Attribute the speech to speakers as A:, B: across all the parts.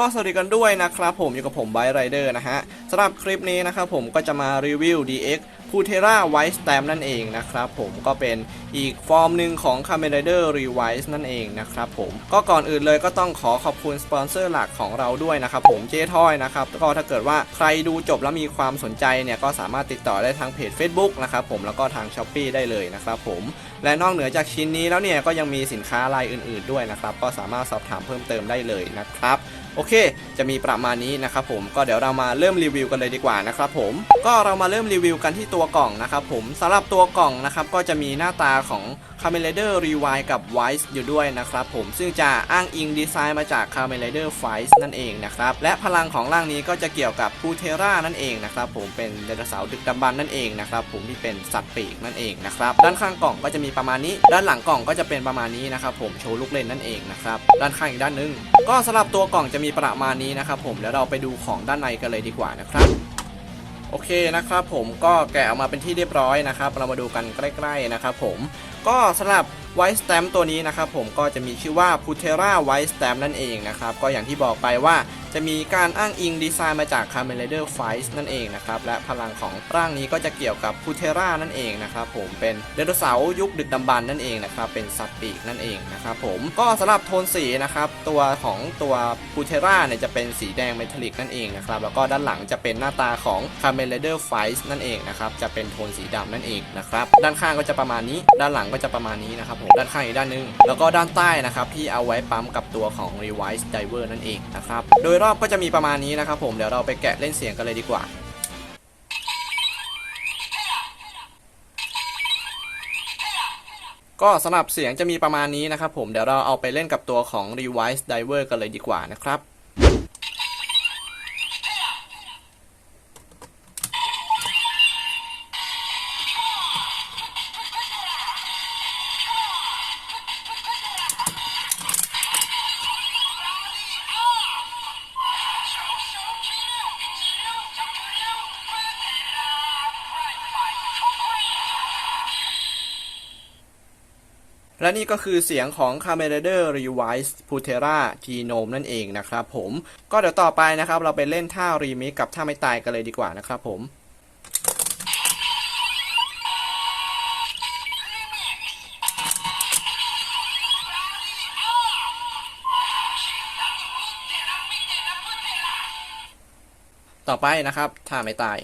A: ก็สวัสดีกันด้วยนะครับผมอยู่กับผมไบไรเดอร์นะฮะสำหรับคลิปนี้นะครับผมก็จะมารีวิว DX p u t e r a White Stamp นั่นเองนะครับผมก็เป็นอีกฟอร์มหนึ่งของ Kamen Rider Revise นั่นเองนะครับผมก็ก่อนอื่นเลยก็ต้องขอขอบคุณสปอนเซอร์หลักของเราด้วยนะครับผมเจทอยนะครับก็ถ้าเกิดว่าใครดูจบแล้วมีความสนใจเนี่ยก็สามารถติดต่อได้ทางเพจ Facebook นะครับผมแล้วก็ทาง s h อ p e e ได้เลยนะครับผมและนอกเหนือจากชิ้นนี้แล้วเนี่ยก็ยังมีสินค้ารายอื่น ๆด้วยนะครับก็สามารถสอบถามเพิ่มเติมได้เลยนะครับโอเค จะมีประมาณนี้นะครับผมก็เดี๋ยวเรามาเริ่มรีวิวกันเลยดีกว่านะครับผมก็เรามาเริ่มรีวิวกันที่ตัวัวกล่องนะครับผมสำหรับตัวกล่องนะครับก็จะมีหน้าตาของ Kamen Rider Rewind กับ Wise อยู่ด้วยนะครับผมซึ่งจะอ้างอิงดีไซน์มาจาก Kamen Rider f i นั่นเองนะครับและพลังของร่างนี้ก็จะเกี่ยวกับ p u t e r a นั่นเองนะครับผมเป็นไดโนเสาร์ดึกดำบรรนั่นเองนะครับผมที่เป็นสัตว์ปีกนั่นเองนะครับด้านข้างกล่องก็จะมีประมาณนี้ ด้านหลังกล่องก็จะเป็นประมาณนี้นะครับผมโชว์ลูกเล่นนั่นเองนะครับด้านข้างอีกด้านหนึง ก็สำหรับตัวกล่องจะมีประมาณนี้นะครับผมเดี๋ยวเราไปดูของด้านในกันเลยดีกว่านะครับ โอเคนะครับผมก็แกะออกมาเป็นที่เรียบร้อยนะครับ เรามาดูกันใกล้ ๆนะครับผม ก็สำหรับ White Stamp ตัวนี้นะครับผมก็จะมีชื่อว่า p u t e r a White Stamp นั่นเองนะครับ ก็อย่างที่บอกไปว่าจะมีการอ้างอิงดีไซน์มาจาก Kamen Rider f i นั่นเองนะครับ และพลังของร่างนี้ก็จะเกี่ยวกับ p u t e r a นั่นเองนะครับผมเป็นไดโนเสาร์ยุคดึกดำบรรนั่นเองนะครับเป็นสัตว์ปีกนั่นเองนะครับผมก็สำหรับโทนสีนะครับตัวของตัว p u t e r a เนี่ยจะเป็นสีแดงเมทัลลิกนั่นเองนะครับแล้วก็ด้านหลังจะเป็นหน้าตาของ Kamen Rider f i นั่นเองนะครับจะเป็นโทนสีดำนั่นเองนะครับด้านข้างก็จะประมาณนี้ด้านหลังก็จะประมาณนี้นะครับผมด้านข้างอีกด้านหนึง แล้วก็ด้านใต้นะครับที่เอาไว้ปั๊มกับตัวของ Revise Diver นั่นเองนะครับโดยรอบก็จะมีประมาณนี้นะครับผมเดี๋ยวเราไปแกะเล่นเสียงกันเลยดีกว่าก็สำหรับเสียงจะมีประมาณนี้นะครับผมเดี๋ยวเราเอาไปเล่นกับตัวของ Revise Diver กันเลยดีกว่านะครับ และนี่ก็คือเสียงของ Kamen Rider Revise Putera Genome นั่นเองนะครับผม ก็เดี๋ยวต่อไปนะครับ เราไปเล่นท่ารีมิกกับท่าไม่ตายกันเลยดีกว่านะครับผมต่อไปนะครับท่าไม่ตาย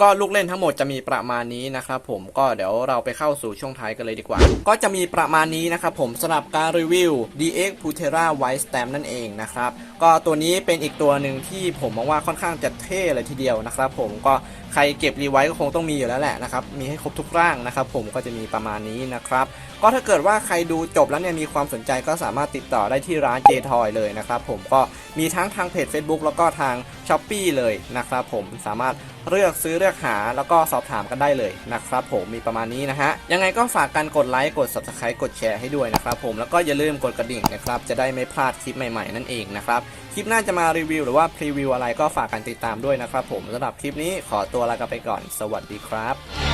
A: ก็ลูกเล่นทั้งหมดจะมีประมาณนี้นะครับผมก็เดี๋ยวเราไปเข้าสู่ช่วงท้ายกันเลยดีกว่า ก็จะมีประมาณนี้นะครับผมสำหรับการรีวิว DX Putera White Stamp นั่นเองนะครับก็ตัวนี้เป็นอีกตัวหนึ่งที่ผมมองว่าค่อนข้างจะเท่เลยทีเดียวนะครับผมก็ ใครเก็บรีไวซ์ก็คงต้องมีอยู่แล้วแหละนะครับ มีให้ครบทุกร่างนะครับ ผมก็จะมีประมาณนี้นะครับ ก็ถ้าเกิดว่าใครดูจบแล้วเนี่ยมีความสนใจก็สามารถติดต่อได้ที่ร้าน JToy เลยนะครับ ผมก็มีทั้งทางเพจ Facebook แล้วก็ทาง s h อ p e e เลยนะครับ ผมสามารถเลือกซื้อเลือกหาแล้วก็สอบถามกันได้เลยนะครับ ผมมีประมาณนี้นะฮะยังไงก็ฝากกันกดไลค์กด Subscribe กดแชร์ให้ด้วยนะครับ ผมแล้วก็อย่าลืมกดกระดิ่งนะครับจะได้ไม่พลาดคลิปใหม่ๆนั่นเองนะครับ คลิปหน้าจะมารีวิวหรือว่าพรีวิวอะไรก็ฝากกันติดตามด้วยนะครับผมสำหรับคลิปนี้ขอตัวลากันไปก่อน สวัสดีครับ